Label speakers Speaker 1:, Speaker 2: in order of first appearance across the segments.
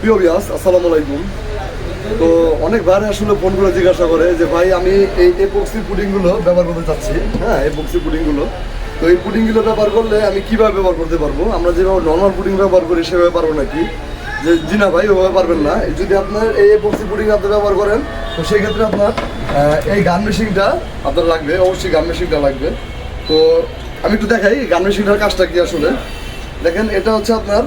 Speaker 1: প্রিয় বিয়াস, আসসালামু আলাইকুম। তো অনেক ভাই আসলে ফোন করে জিজ্ঞাসা করে যে, ভাই, আমি এই এপক্সি পুডিংগুলো ব্যবহার করতে চাচ্ছি। হ্যাঁ এপক্সি পুডিংগুলো। তো এই পুডিংগুলো ব্যবহার করলে আমি কীভাবে ব্যবহার করতে পারব? আমরা যেভাবে নর্মাল পুডিং ব্যবহার করি, সেভাবে পারব নাকি? যে, জি না ভাই, ওভাবে পারবেন না। যদি আপনার এই এপক্সি পুডিং আপনি ব্যবহার করেন, তো সেই ক্ষেত্রে আপনার এই গান মেশিনটা আপনার লাগবে, অবশ্যই গান মেশিনটা লাগবে। তো আমি একটু দেখাই, গান মেশিনটার কাজটা কি আসলে? দেখেন, এটা হচ্ছে আপনার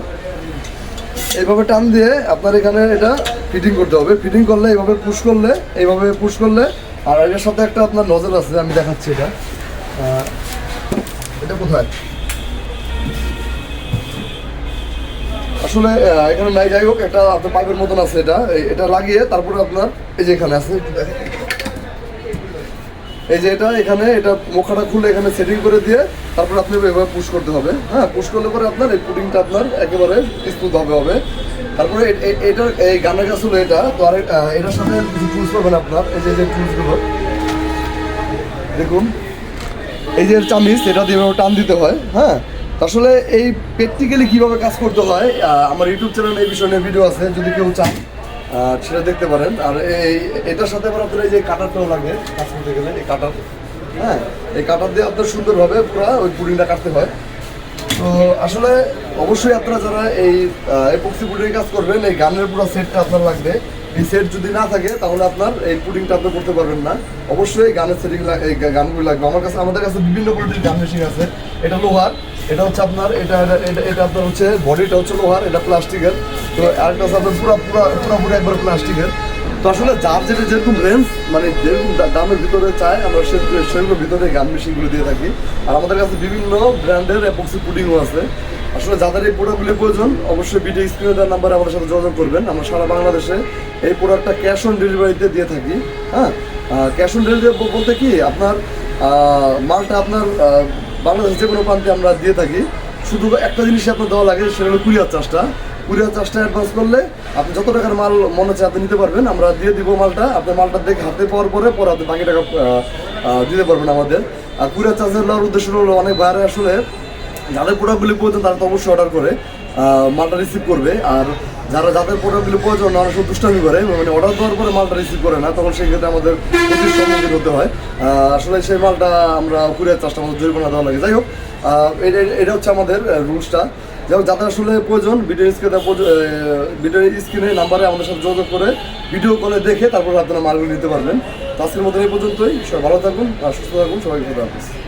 Speaker 1: এইভাবে টান দিয়ে আপনার এখানে এটা ফিটিং করতে হবে। ফিটিং করলে এইভাবে পুশ করলে, এইভাবে পুশ করলে, আর এটার সাথে একটা আপনার নজল আছে, আমি দেখাচ্ছি এটা। এটা কোথায়? আসলে এখানে নাই, যাই হোক, একটা আপনার পাইপের মতন আছে এটা। এটা লাগিয়ে তারপরে আপনার এই যে এখানে আছে। এই যে এটা, এখানে এটা মুখাটা খুলে এখানে সেটিং করে দিয়ে তারপর আপনি এভাবে পুশ করতে হবে। হ্যাঁ পুশ করলে পরে আপনার এই পুডিংটা আপনার একেবারে স্মুথ হবে হবে। তারপরে এ- এ- এই গানের কাজ হলো এটা। তো আর এটার সাথে কিছু টুলস পাবেন আপনার। এই যে যে টুলসগুলো দেখুন। এই যে চামিচ, এটা দিয়ে টান দিতে হয়। হ্যাঁ আসলে এই প্র্যাকটিক্যালি কীভাবে কাজ করতে হয় আমার ইউটিউব চ্যানেলে এই বিষয়ে ভিডিও আছে। যদি কেউ চান। সেটা দেখতে পারেন। আর এই, এটার সাথে আবার আপনার এই যে কাটারটাও লাগে, কাজ করতে গেলে, এই কাটার। হ্যাঁ এই কাটার দিয়ে আপনার সুন্দরভাবে পুরো ওই পুডিংটা কাটতে হয়। তো আসলে অবশ্যই আপনারা যারা এই এপক্সি পুডিং কাজ করবেন, এই গানের পুরো সেটটা আপনার লাগবে। এই সেট যদি না থাকে, তাহলে আপনার এই পুডিংটা আপনি করতে পারবেন না। অবশ্যই গানের সেটিং এই গানগুলো লাগবে। আমার কাছে, আমাদের কাছে বিভিন্ন কোয়ালিটির গান মেশিন আছে। এটা লোহার, এটা হচ্ছে আপনার এটা এটা আপনার হচ্ছে, বডিটা হচ্ছে লোহার, এটা প্লাস্টিকের। তো আরেকটা হচ্ছে আপনার পুরো পুরো পুরোপুরি একবার প্লাস্টিকের। তো আসলে যার যেটা যেরকম রেঞ্জ মানে যেরকম দামের ভিতরে চাই আমরা সে- সেগুলোর ভিতরে গান মেশিনগুলো দিয়ে থাকি। আর আমাদের কাছে বিভিন্ন ব্র্যান্ডের এপক্সি পুডিংও আছে। আসলে যাদের এই প্রোডাক্টগুলি প্রয়োজন অবশ্যই ভিডিও স্ক্রিনে দেওয়ার নাম্বারে আমাদের সাথে যোগাযোগ করবেন। আমরা সারা বাংলাদেশে এই প্রোডাক্টটা ক্যাশ অন ডেলিভারিতে দিয়ে থাকি হ্যাঁ? ক্যাশ অন ডেলিভারি বলতে কি আপনার মালটা আপনার আহ, বাংলাদেশের যে কোনো প্রান্তে আমরা দিয়ে থাকি। শুধু একটা জিনিস আপনার দেওয়া লাগে সেটা হলো কুরিয়ার চার্জটা। কুরিয়ার চার্জটা অ্যাডভান্স করলে আপনি যত টাকার মাল মনে হচ্ছে আপনি নিতে পারবেন, আমরা দিয়ে দিব মালটা। আপনি মালটা দেখে হাতে পাওয়ার পরে পরে আপনি বাকি টাকা দিতে পারবেন আমাদের। আর কুরিয়ার চার্জের নেওয়ার উদ্দেশ্য হলো অনেক বাইরে আসলে যাদের প্রোডাক্টগুলি প্রয়োজন, তারা তো অবশ্যই অর্ডার করে মালটা রিসিভ করবে। আর যারা যাদের প্রোডাক্টগুলি প্রয়োজন অনেক সময় দুষ্টামি করে। মানে অর্ডার দেওয়ার পরে মালটা রিসিভ করে না, তখন সেই ক্ষেত্রে আমাদের সম্মুখীন হতে হয়। আসলে সেই মালটা আমরা কুরিয়ার চার্জটা আমাদের জরিমানা দেওয়া লাগে। যাই হোক এটা এটা হচ্ছে আমাদের রুলসটা যাই যাত্রা আসলে প্রয়োজন ভিডিও স্ক্রিনে ভিডিও স্ক্রিনে নাম্বারে আমাদের সাথে যোগাযোগ করে ভিডিও কলে দেখে তারপর আপনারা মালগুলো নিতে পারবেন। তো আজকের মতো এই পর্যন্তই। সবাই ভালো থাকুন, আর সুস্থ থাকুন, সবাইকে ভালো হাফিজ।